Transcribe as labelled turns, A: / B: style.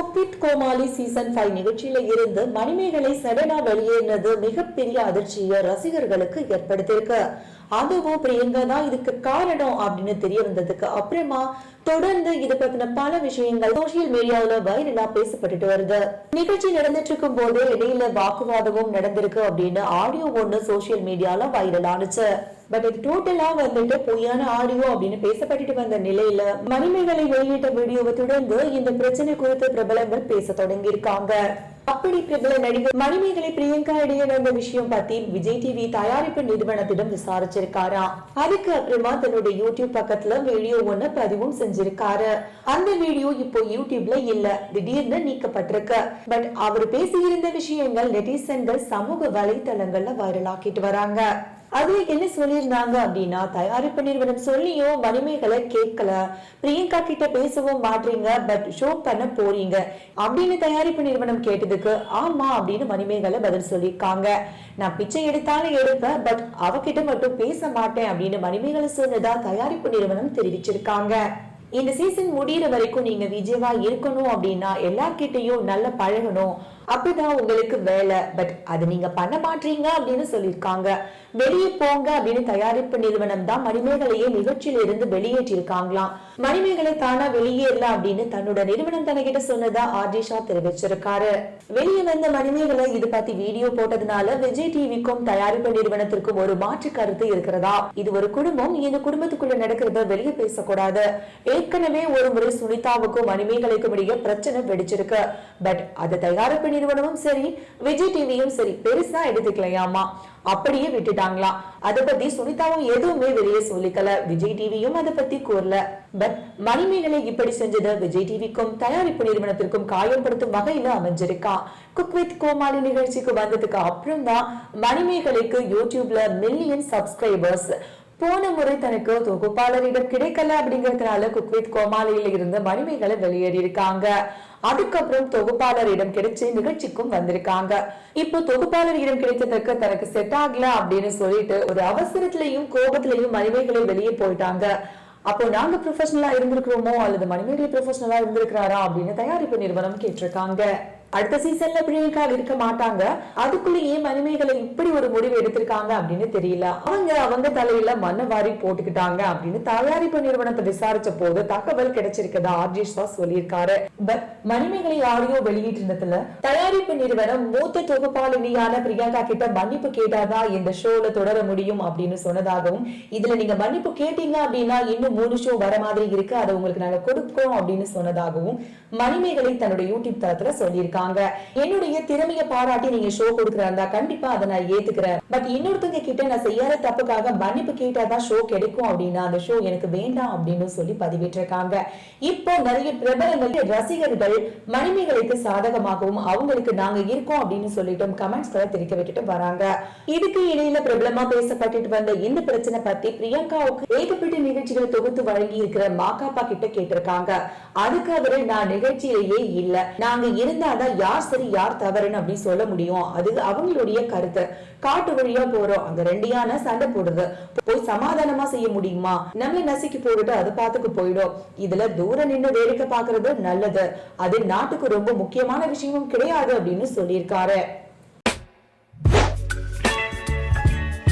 A: குக்பிட் கோமாளி season five நிகழ்ச்சியில இருந்து மணிமேகலை சடனா வெளியேறினது மிகப்பெரிய அதிர்ச்சியை ரசிகர்களுக்கு ஏற்படுத்தியிருக்கு. அதுவும் பிரியங்கா தான் இதுக்கு காரணம் அப்படின்னு தெரிய வந்ததுக்கு அப்புறமா தொடர்ந்து இது பத்தின பல விஷயங்கள் சோசியல் மீடியாவில வைரலா பேசப்பட்டுட்டு வருது. நிகழ்ச்சி நடந்துட்டு இருக்கும் போது இடையில வாக்குவாதமும் நடந்திருக்கு அப்படின்னு ஆடியோ ஒண்ணு சோசியல் மீடியால வைரல் ஆனுச்சு. பட் இது டோட்டலா வந்துட்டு பொய்யான ஆடியோ அப்படின்னு பேசப்பட்டுட்டு வந்த நிலையில மணிமேகலை வெளியிட்ட வீடியோவை தொடர்ந்து இந்த பிரச்சனை குறித்து பிரபலங்கள் பேச தொடங்கி இருக்காங்க அப்படி பிரபல நடிகர் மணிமேகலை பிரியங்கா இடையே நடந்த விஷயம் பத்தி விஜய் டிவி தயாரிப்பு நிறுவனத்திடம் விசாரிச்சிருக்காராம் அதுக்கு அப்புறமா தன்னுடைய யூடியூப் பக்கத்துல வீடியோ ஒண்ணு பதிவும் செஞ்சிருக்காரு. அந்த வீடியோ இப்போ யூடியூப்ல இல்ல. திடீர்னு நீக்கப்பட்டிருக்கு. பட் அவர் பேசியிருந்த விஷயங்கள் நெட்டிசன்கள் சமூக வலைத்தளங்கள்ல வைரலாக்கிட்டு வராங்க. அது என்ன சொல்லியிருந்தாங்க அப்படின்னா தயாரிப்பு நிறுவனம் சொல்லியும் வலிமைகளை கேட்கல. பிரியங்கா கிட்ட பேசவும் மாட்டீங்க பட் ஷோ பண்ண போறீங்க அப்படின்னு தயாரிப்பு நிறுவனம் கேட்டதுக்கு ஆமா அப்படின்னு மணிமேகலை பதில் சொல்லியிருக்காங்க. நான் பிச்சை எடுத்தாலும் எடுப்பேன் பட் அவகிட்ட மட்டும் பேச மாட்டேன் அப்படின்னு மணிமேகலை சொன்னதா தயாரிப்பு நிறுவனம் தெரிவிச்சிருக்காங்க. இந்த சீசன் முடியிற வரைக்கும் நீங்க விஜயவா இருக்கணும் அப்படின்னா எல்லார்கிட்டையும் நல்ல பழகணும். அப்படிதான் உங்களுக்கு வேலை. பட் அது நீங்க பண்ண மாட்டீங்க அப்படின்னு சொல்லியிருக்காங்க. வெளியே போங்க அப்படின்னு தயாரிப்பு நிறுவனம் தான் மணிமேகலையை நிகழ்ச்சியில இருந்து வெளியேற்றிருக்காங்களாம் மணிமேகலை தானா வெளியேறல அப்படின்னு தன்னோட நிறுவனம் தனக்கிட்ட சொன்னதா ஆர்ஜிஷா தெரிவிச்சிருக்காரு. வெளியே வந்த மணிமேகலை இது பத்தி வீடியோ போட்டதுனால விஜய் டிவிக்கும் தயாரிப்பு நிறுவனத்திற்கும் ஒரு மாற்று கருத்து இருக்கிறதா? இது ஒரு குடும்பம் இந்த குடும்பத்துக்குள்ள நடக்கிறத வெளியே பேசக்கூடாது. ஏற்கனவே ஒரு முறை சுனிதாவுக்கும் மணிமேகலைக்கும் இடையே பிரச்சனை வெடிச்சிருக்கு. பட் அது தயாரிப்பு நிறுவனமும் சரி விஜய் டிவியும் சரி பெருசா எடுத்துக்கலையாமா? அப்படியே விட்டுட்டாங்களாம் அதை பத்தி சுனிதாவும் எதுவுமே வெளியே சொல்லிக்கல. விஜய் டிவியும் அதை பத்தி கூறல. பட் மணிமேகலை இப்படி செஞ்சது விஜய் டிவிக்கும் தயாரிப்பு நிறுவனத்திற்கும் காயப்படுத்தும் வகையில அமைஞ்சிருக்கா? குக் வித் கோமாளி நிகழ்ச்சிக்கு வந்ததுக்கு அப்புறம் தான் மணிமேகலைக்கு யூடியூப்ல மில்லியன் சப்ஸ்கிரைபர்ஸ் போன முறை தனக்கு தொகுப்பாளரிடம் கிடைக்கல அப்படிங்கறதுனால குக்வித் வித் இருந்து மணிமைகளை வெளியேறி இருக்காங்க அதுக்கப்புறம் தொகுப்பாளரிடம் கிடைச்சு நிகழ்ச்சிக்கும் வந்திருக்காங்க. இப்போ தொகுப்பாளரிடம் கிடைத்ததற்கு தனக்கு செட் ஆகல அப்படின்னு சொல்லிட்டு ஒரு அவசரத்திலையும் கோபத்திலையும் மணிமைகளை வெளியே போயிட்டாங்க. அப்போ நாங்க ப்ரொஃபஷனலா இருந்திருக்கிறோமோ அல்லது மணிமேகலை ப்ரொஃபஷனலா இருந்திருக்கிறாரா அப்படின்னு தயாரிப்பு நிறுவனம் கேட்டிருக்காங்க. அடுத்த சீசன்ல பிரியங்கா இருக்க மாட்டாங்க. அதுக்குள்ளேயே மணிமேகலை இப்படி ஒரு முடிவு எடுத்திருக்காங்க அப்படின்னு தெரியல. அவங்க அவங்க தலையில மண்ணை வாரி போட்டுக்கிட்டாங்க அப்படின்னு தயாரிப்பு நிறுவனத்தை விசாரிச்ச போது தகவல் கிடைச்சிருக்கதா ஆர்ஜி ஷா சொல்லியிருக்காரு. பட் மணிமேகலை ஆடியோ வெளியிட்டிருந்ததுல தயாரிப்பு நிறுவனம் மூத்த தொகுப்பாளினியான பிரியங்கா கிட்ட மன்னிப்பு கேட்டாதான் இந்த ஷோல தொடர முடியும் அப்படின்னு சொன்னதாகவும் இதுல நீங்க மன்னிப்பு கேட்டீங்க அப்படின்னா இன்னும் மூணு ஷோ வர மாதிரி இருக்கு. அதை உங்களுக்கு நாங்க கொடுக்கோம் அப்படின்னு சொன்னதாகவும் மணிமேகலை தன்னுடைய யூடியூப் தளத்துல சொல்லியிருக்காங்க என்னுடைய திறமையை பாராட்டி நீங்க ஷோ கொடுக்குறதா கண்டிப்பா அதை நான் ஏத்துக்கிறேன். பட் இன்னொருத்தங்க கிட்ட நான் செய்யாத தப்புக்காக மன்னிப்பு கேட்டாதான் ஷோ கிடைக்கும் அப்படின்னா அந்த ஷோ எனக்கு வேண்டாம் அப்படின்னு சொல்லி பதிவிட்டிருக்காங்க. இப்போ நிறைய பிரபலங்கள் ரசிகர்கள் மணிமேகலைக்கு சாதகமாகவும் அவங்களுக்கு நாங்க இருக்கோம் அப்படின்னு சொல்லிட்டு கமெண்ட்ஸ்களை தெரிவிக்க விட்டுட்டு வராங்க. இதுக்கு இடையில பிரபலமா பேசப்பட்டுட்டு வந்த இந்த பிரச்சனை பத்தி பிரியங்காவுக்கு ஏகப்பட்ட நிகழ்ச்சிகளை தொகுத்து வழங்கி இருக்கிற மாக்காப்பா கிட்ட கேட்டிருக்காங்க. அதுக்கு அவரு நான் நிகழ்ச்சியிலேயே இல்ல. நாங்க இருந்தாதான் யார் சரி யார் தவறுன்னு அப்படின்னு சொல்ல முடியும். அது அவங்களுடைய கருத்து. காட்டு வழியா போறோம். அங்க ரெண்டு யானை சண்டை போடுது போய் சமாதானமா செய்ய முடியுமா? நம்மள நசுக்கி போட்டுட்டு அது பாத்துக்கு போயிடும். இதுல தூரம் நின்று வேடிக்கை பாக்குறது நல்லது. அது நாட்டுக்கு ரொம்ப முக்கியமான விஷயமும் கிடையாது அப்படின்னு சொல்லியிருக்காரு.